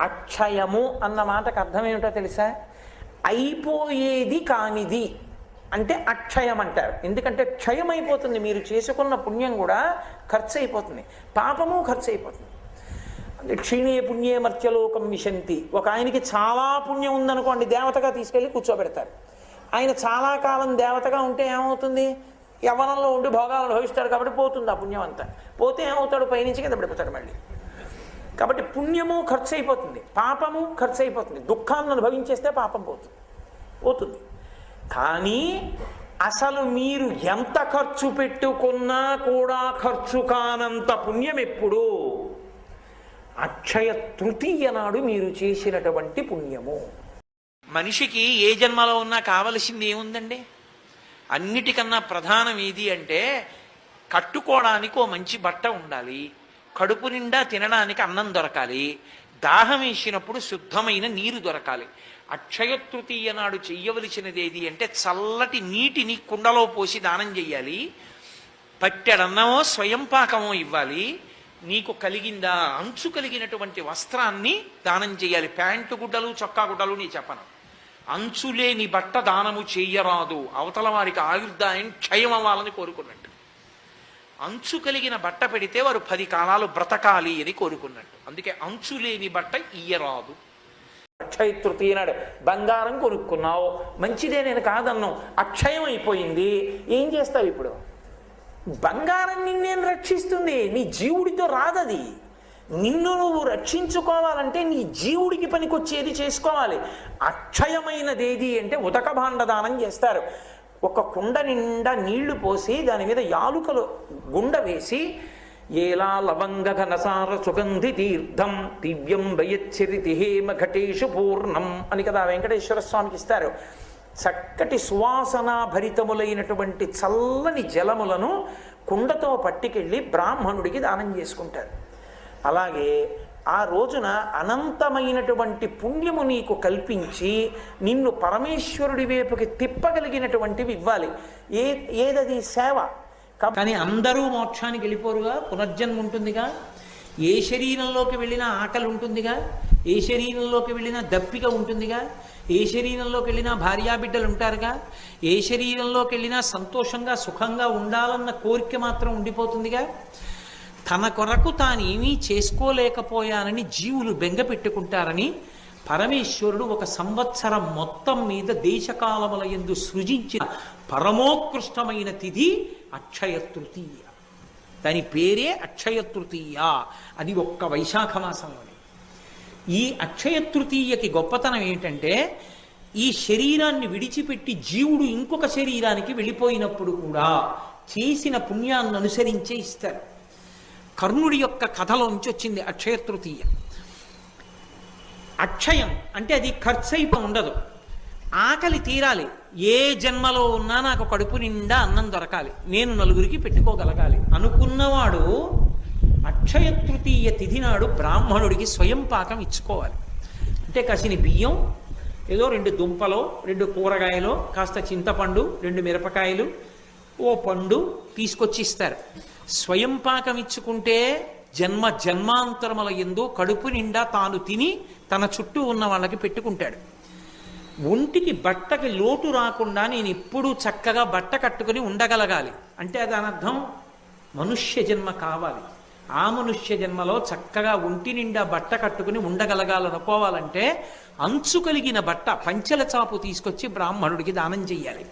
అక్షయము అన్న మాటకు అర్థం ఏమిటో తెలుసా? అయిపోయేది కానిది. అంటే అక్షయం అంటారు. ఎందుకంటే క్షయం అయిపోతుంది మీరు చేసుకున్న పుణ్యం కూడా ఖర్చు అయిపోతుంది పాపము ఖర్చు అయిపోతుంది అంటే క్షీణే పుణ్యే మర్త్యలోకం విశంతి. ఒక ఆయనకి చాలా పుణ్యం ఉందనుకోండి దేవతగా తీసుకెళ్ళి కూర్చోబెడతారు. ఆయన చాలా కాలం దేవతగా ఉంటే ఏమవుతుంది? యవనంలో ఉండి భోగాలను భవిస్తాడు కాబట్టి పోతుంది ఆ పుణ్యం అంతా పోతే ఏమవుతాడు? పైనుంచి కింద పడిపోతాడు మళ్ళీ. కాబట్టి పుణ్యము ఖర్చు అయిపోతుంది పాపము ఖర్చు అయిపోతుంది దుఃఖాన్ని అనుభవించేస్తే పాపం పోతుంది పోతుంది. కానీ అసలు మీరు ఎంత ఖర్చు పెట్టుకున్నా కూడా ఖర్చు కానంత పుణ్యం ఎప్పుడు? అక్షయ తృతీయ నాడు మీరు చేసినటువంటి పుణ్యము. మనిషికి ఏ జన్మలో ఉన్నా కావలసింది ఏముందండి? అన్నిటికన్నా ప్రధానం ఏది అంటే కట్టుకోవడానికి ఓ మంచి బట్ట ఉండాలి. కడుపు నిండా తినడానికి అన్నం దొరకాలి. దాహం వేసినప్పుడు శుద్ధమైన నీరు దొరకాలి. అక్షయ తృతీయ నాడు చెయ్యవలసినది ఏది అంటే చల్లటి నీటిని కుండలో పోసి దానం చెయ్యాలి. పట్టెడన్నమో స్వయం పాకమో ఇవ్వాలి. నీకు కలిగిందా అంచు కలిగినటువంటి వస్త్రాన్ని దానం చేయాలి ప్యాంటు గుడ్డలు చొక్కా గుడ్డలు నీ చెప్పను. అంచులేని బట్ట దానము చెయ్యరాదు. అవతల వారికి ఆయుర్దాయం క్షయం అవ్వాలని కోరుకున్నట్టు. అంచు కలిగిన బట్ట పెడితే వారు పది కాలాలు బ్రతకాలి అని కోరుకున్నట్టు. అందుకే అంచు లేని బట్ట ఇయ్యరాదు. అక్షయ తృతీయ నాడు బంగారం కొనుక్కున్నావు. మంచిదే నేను కాదన్నావు అక్షయం అయిపోయింది ఏం చేస్తావు ఇప్పుడు? బంగారం నిన్నేం రక్షిస్తుంది. నీ జీవుడితో రాదది. నిన్ను నువ్వు రక్షించుకోవాలంటే నీ జీవుడికి పనికొచ్చేది చేసుకోవాలి. అక్షయమైనది ఏది అంటే ఉదక భాండదానం చేస్తారు. ఒక కుండ నిండా నీళ్ళు పోసి దాని మీద యాలుకలు గుండ వేసి ఏలా లవంగ ఘనసార సుగంధి తీర్థం దివ్యం వయచ్చరితి హేమ ఘటేషు పూర్ణం అని కదా వెంకటేశ్వర స్వామికి ఇస్తారు. చక్కటి సువాసన భరితములైనటువంటి చల్లని జలములను కుండతో పట్టుకెళ్ళి బ్రాహ్మణుడికి దానం చేసుకుంటారు. అలాగే ఆ రోజున అనంతమైనటువంటి పుణ్యము నీకు కల్పించి నిన్ను పరమేశ్వరుడి వైపుకి తిప్పగలిగినటువంటివి ఇవ్వాలి. ఏ ఏదది సేవ? కానీ అందరూ మోక్షానికి వెళ్ళిపోరుగా పునర్జన్మ ఉంటుందిగా. ఏ శరీరంలోకి వెళ్ళినా ఆకలి ఉంటుందిగా. ఏ శరీరంలోకి వెళ్ళినా దప్పిక ఉంటుందిగా. ఏ శరీరంలోకి వెళ్ళినా భార్యాబిడ్డలు ఉంటారుగా. ఏ శరీరంలోకి వెళ్ళినా సంతోషంగా సుఖంగా ఉండాలన్న కోరిక మాత్రం ఉండిపోతుందిగా. తన కొరకు తాను ఏమీ చేసుకోలేకపోయానని జీవులు బెంగపెట్టుకుంటారని పరమేశ్వరుడు ఒక సంవత్సరం మొత్తం మీద దేశకాలముల ఎందు సృజించిన పరమోత్కృష్టమైన తిథి అక్షయ తృతీయ. దాని పేరే అక్షయ తృతీయ అది ఒక్క వైశాఖ మాసంలోనే. ఈ అక్షయ తృతీయకి గొప్పతనం ఏంటంటే ఈ శరీరాన్ని విడిచిపెట్టి జీవుడు ఇంకొక శరీరానికి వెళ్ళిపోయినప్పుడు కూడా చేసిన పుణ్యాన్ని అనుసరించే ఇస్తారు. కర్ణుడి యొక్క కథలోంచి వచ్చింది అక్షయ తృతీయ. అక్షయం అంటే అది ఖర్చు అయిపో ఉండదు. ఆకలి తీరాలి. ఏ జన్మలో ఉన్నా నాకు కడుపు నిండా అన్నం దొరకాలి. నేను నలుగురికి పెట్టుకోగలగాలి. అనుకున్నవాడు అక్షయ తృతీయ తిథి నాడు బ్రాహ్మణుడికి స్వయం పాకం ఇచ్చుకోవాలి. అంటే కసిని బియ్యం ఏదో రెండు దుంపలో రెండు కూరగాయలు కాస్త చింతపండు రెండు మిరపకాయలు ఓ పండు తీసుకొచ్చి ఇస్తారు స్వయం పాకం ఇచ్చుకుంటే జన్మ జన్మాంతరముల ఎందు కడుపు నిండా తాను తిని తన చుట్టూ ఉన్న వాళ్ళకి పెట్టుకుంటాడు. ఒంటికి బట్టకి లోటు రాకుండా నేను ఎప్పుడూ చక్కగా బట్ట కట్టుకుని ఉండగలగాలి. అంటే దాని అర్థం మనుష్య జన్మ కావాలి. ఆ మనుష్య జన్మలో చక్కగా ఒంటి నిండా బట్ట కట్టుకుని ఉండగలగాలనుకోవాలంటే అంచు కలిగిన బట్ట పంచెల చాపు తీసుకొచ్చి బ్రాహ్మణుడికి దానం చెయ్యాలి.